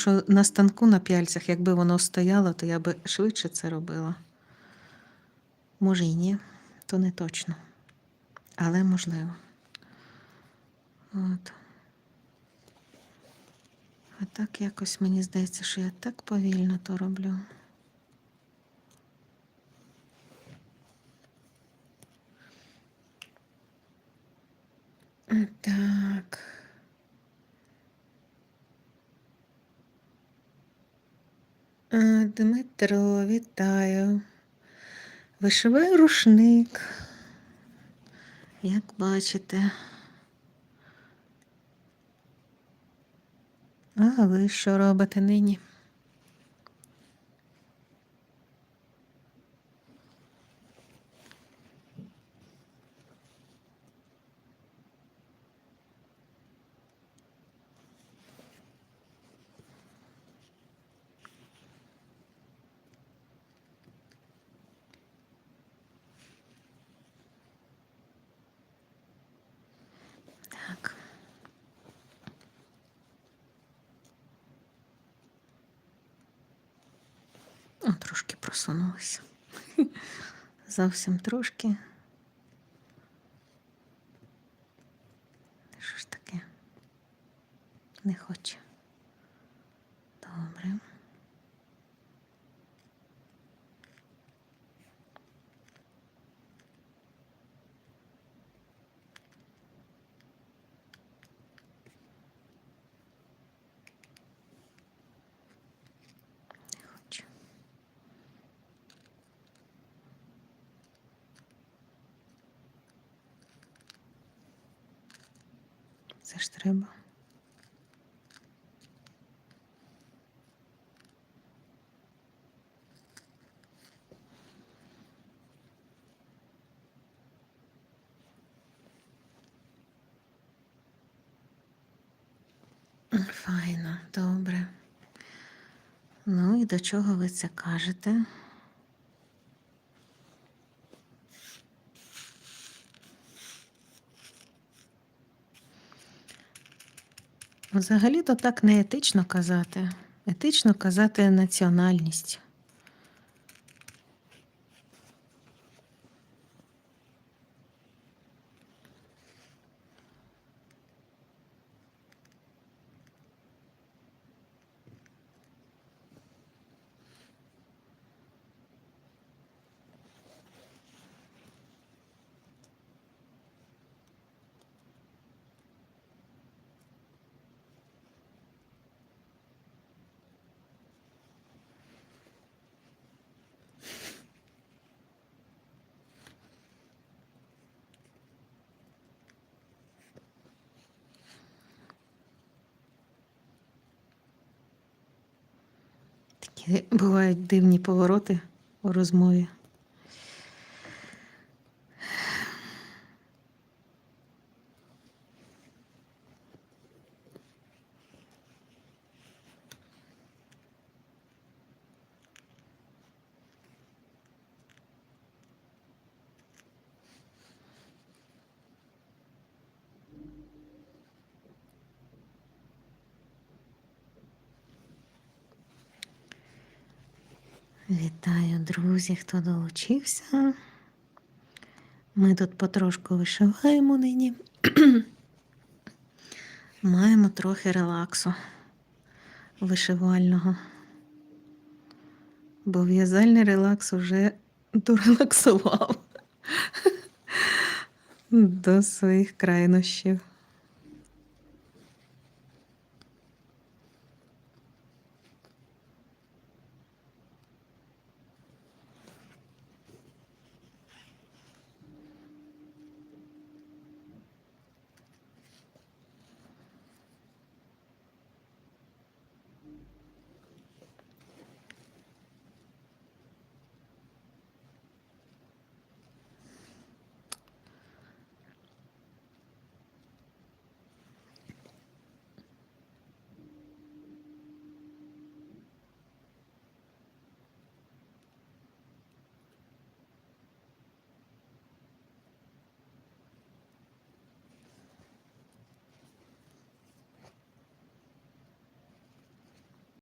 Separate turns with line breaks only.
що на станку на п'яльцях, якби воно стояло, то я би швидше це робила. Може і ні, то не точно. Але можливо. От. А так якось мені здається, що я так повільно то роблю. Так. А, Дмитро, вітаю. Вишиваю рушник. Як бачите. А ви що робите нині? Так. О, трошки просунулася. Зовсім трошки. Що ж таке? Не хоче. Добре. Не хоче. Це ж треба. Файно, добре. Ну і до чого ви це кажете? Взагалі-то так не етично казати. Етично казати національність. Бувають дивні повороти у розмові. Вітаю, друзі, хто долучився. Ми тут потрошку вишиваємо нині. Маємо трохи релаксу вишивального. Бо в'язальний релакс уже дорелаксував до своїх крайнощів.